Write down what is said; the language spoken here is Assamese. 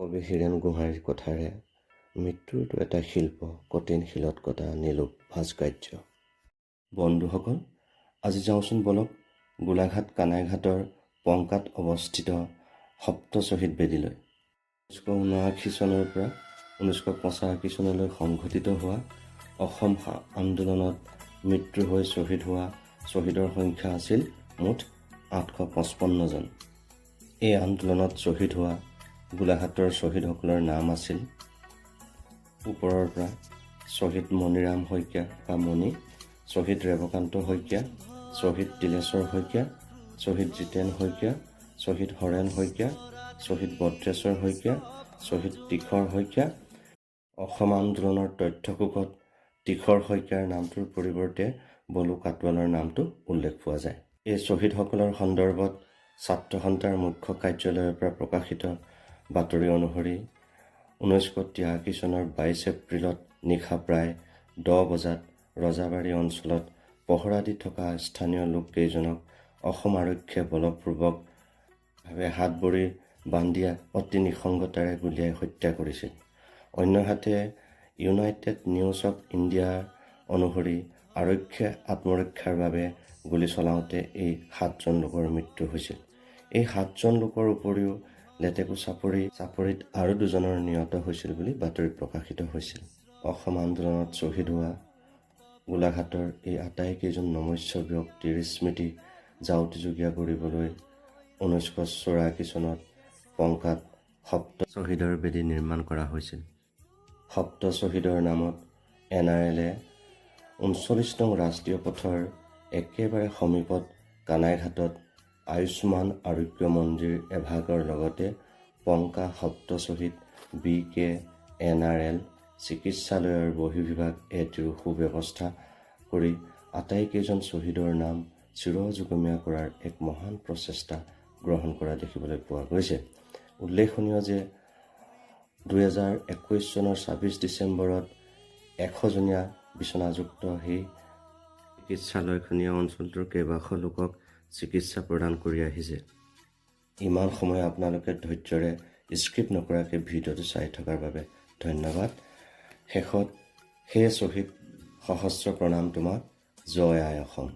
কবি হীৰেণ গোহাঁইৰ কথাৰে মৃত্যুটো এটা শিল্প কঠিন শিলত কটা নিলোপ ভাস্কৰ্য। বন্ধুসকল আজি যাওঁচোন বলক গোলাঘাট কানাইঘাটৰ পংকাত অৱস্থিত সপ্ত শ্বহীদ বেদীলৈ। ঊনৈছশ ঊনাশী চনৰ পৰা ঊনৈছশ পঁচাশী চনলৈ সংঘটিত হোৱা অসম আন্দোলনত মৃত্যু হৈ শ্বহীদ হোৱা শ্বহীদৰ সংখ্যা আছিল মুঠ আঠশ পঁচপন্নজন এই আন্দোলনত শ্বহীদ হোৱা গোলাঘাটৰ শ্বহীদসকলৰ নাম আছিল। ওপৰৰ পৰা শ্বহীদ মণিৰাম শইকীয়া বা মণি শ্বহীদ ৰেৱকান্ত শইকীয়া শ্বহীদ তিলেশ্বৰ শইকীয়া শ্বহীদ জিতেন শইকীয়া শ্বহীদ হৰেণ শইকীয়া শ্বহীদ ভদ্ৰেশ্বৰ শইকীয়া শ্বহীদ তীখৰ শইকীয়া। অসম আন্দোলনৰ তথ্যকোষত তীখৰ শইকীয়াৰ নামটোৰ পৰিৱৰ্তে বলু কাটৱালৰ নামটো উল্লেখ পোৱা যায়। এই শ্বহীদসকলৰ সন্দৰ্ভত ছাত্ৰ সন্থাৰ মুখ্য কাৰ্যালয়ৰ পৰা প্ৰকাশিত বাতৰি অনুসৰি ঊনৈছশ তিৰাশী চনৰ বাইছ এপ্ৰিলত নিশা প্ৰায় দহ বজাত ৰজাবাৰী অঞ্চলত পহৰা দি থকা স্থানীয় লোককেইজনক অসম আৰক্ষীয়ে বলপূৰ্বকভাৱে হাত ভৰি বান্ধি অতি নিসংগতাৰে গুলীয়াই হত্যা কৰিছিল। অন্যহাতে ইউনাইটেড নিউজ অৱ ইণ্ডিয়া অনুসৰি আৰক্ষীয়ে আত্মৰক্ষাৰ বাবে গুলী চলাওঁতে এই সাতজন লোকৰ মৃত্যু হৈছিল। এই সাতজন লোকৰ উপৰিও লেটেকু চাপৰি চাপৰিত আৰু দুজনৰ নিহত হৈছিল বুলি বাতৰিত প্ৰকাশিত হৈছিল। অসম আন্দোলনত শ্বহীদ হোৱা গোলাঘাটৰ এই আটাইকেইজন নমস্য ব্যক্তিৰ স্মৃতি জাউতিযোগীয়া কৰিবলৈ ঊনৈছশ চৌৰাশী চনত পংকাত সপ্ত শ্বহীদৰ বেদী নিৰ্মাণ কৰা হৈছিল। সপ্ত শ্বহীদৰ নামত এন আৰ এলে ঊনচল্লিছ নং ৰাষ্ট্ৰীয় পথৰ একেবাৰে সমীপত কানাইঘাটত আয়ুষ্মান আৰোগ্য মন্দিৰ এভাগৰ লগতে পংকা সপ্ত শ্বহীদ B K N R L চিকিৎসালয়ৰ বহিৰ্বিভাগ এটিৰো সুব্যৱস্থা কৰি আটাইকেইজন শ্বহীদৰ নাম চিৰযুগমীয়া কৰাৰ এক মহান প্ৰচেষ্টা গ্ৰহণ কৰা দেখিবলৈ পোৱা গৈছে। উল্লেখনীয় যে দুহেজাৰ একৈছ চনৰ ছাব্বিছ ডিচেম্বৰত এশজনীয়া বিচনাযুক্ত সেই চিকিৎসালয়খনীয়া অঞ্চলটোৰ কেইবাশ লোকক চিকিৎসা প্ৰদান কৰি আহিছে। ইমান সময় আপোনালোকে ধৈৰ্যৰে স্ক্ৰিপ্ট নকৰাকৈ ভিডিঅ'টো চাই থকাৰ বাবে ধন্যবাদ। শেষত সেই শ্বহীদ সহস্ৰ প্ৰণাম তোমাক জয় আই অসম।